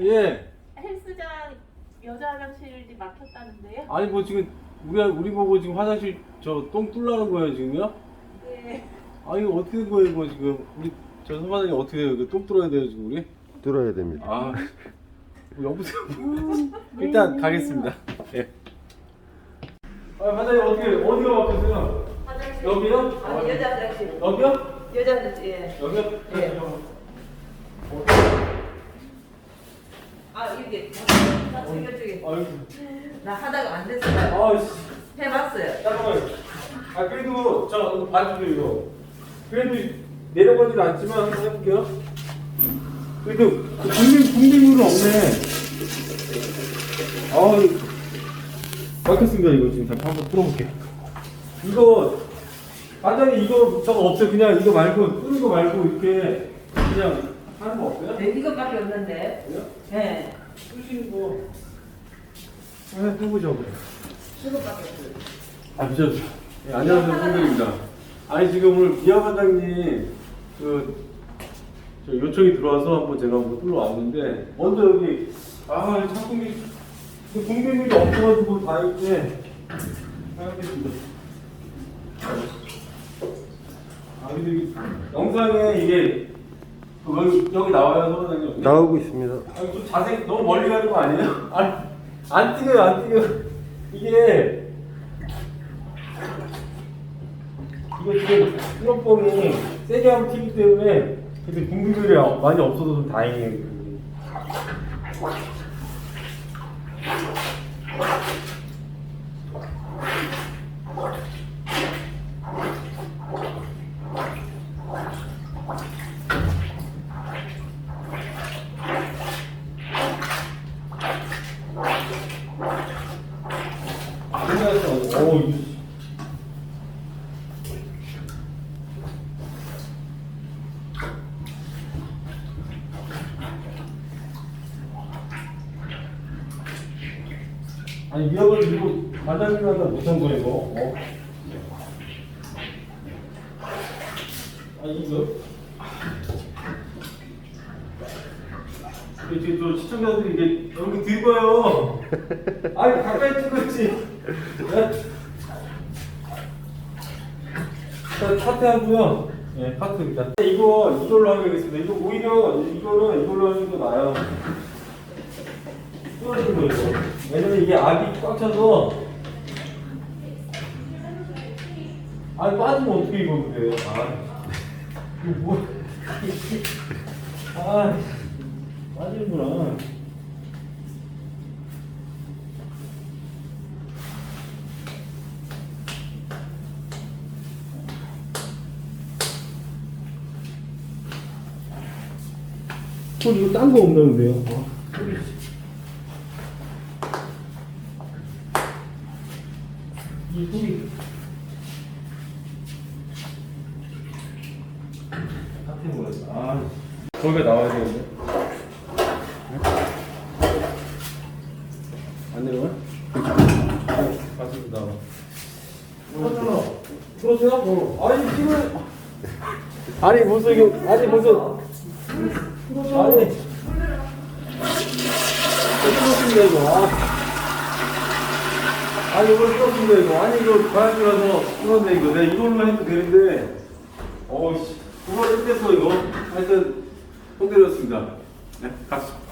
예. 헬스장 여자 화장실이 막혔다는데요? 아니 뭐 지금 우리 우리 보고 지금 화장실 저 똥 뚫라는 거예요 지금요? 네. 아니 어떻게 된 거예요 이거 지금 우리 저 선반장님 어떻게 돼요? 이거 똥 뚫어야 돼요 지금 우리? 뚫어야 됩니다. 아뭐 여보세요. 일단 가겠습니다. 예. 아 화장님 어떻게 어디가 막혔어요? 화장실. 여기요? 아니 여자 화장실. 여기요? 여자 화장실. 예. 여기요? 예. 아 이게 나 챙겨주게. 아유, 나 하다가 안 됐어요. 아씨. 해봤어요. 잠깐만. 아 그래도 저 이거 봐주세요 이거. 그래도 내려가지는 않지만 한번 해볼게요. 그래도 그 국민 국민물은 없네. 아 막혔습니다 이거 지금 잠깐 한번 풀어볼게. 이거 반장님 이거 저거 없어요. 그냥 이거 말고 뚫는 거 말고 이렇게 그냥 하는 거 없어요? 네, 이것밖에 없는데. 그래요? 예. 뚫리는 거. 하나 해보자고요. 이것밖에 없어요. 아, 미쳤어. 예, 안녕하세요, 선생입니다. 아니, 지금 오늘 비하 반장님, 그, 저 요청이 들어와서 한번 제가 한번 뚫러 왔는데, 먼저 여기, 아, 그 국민물이 없어가지고 다 이렇게, 생각했습니다. 아, 근데 이 영상에 이게, 그 여기, 여기 나와요, 선생님. 나오고 있습니다. 아니, 좀 자세 너무 멀리 가는 거 아니에요? 아니, 안 뛰어요, 안 뛰어요. 이게, 이거 지금 수rop봉이 세게 하면 튀기 때문에 근데 공기들이 많이 없어서 좀 다행이에요. 아, 생각했어. 오, 이 아니 미역을 이거 반장님마다 못한 거예요 이거. 어? 아니 이거? 이게 지금 저 시청자들이 이게 여기 들고요. 아니 가까이 찍었지. 네? 자 카트하고요 예 카트입니다 이거 이걸로 하겠습니다. 이거 오히려 이거는 이걸로 하는 게 나아요. 왜냐면 이게 압이 꽉 차서 아니 빠지면 어떻게 이거 근데 아 이거 뭐 아, 빠지는구나. 어, 이거 딴 거 없나 근데요? 어. 이 소리 같은 거였어. 아, 거기가 나와야 되는데. 안 내려와? 가슴 나와. 풀었잖아. 풀었어요? 어. 아니 지금 아니 무슨 이게 아니 무슨 아니 풀었습니다 이거. 아. 아니 이걸 풀었습니다 이거. 아니 이거 과학이라서 풀었네 이거. 내가 이걸로 해도 되는데. 어우씨. 그거 힘들어 이거. 하여튼 손 내렸습니다. 네 갑시다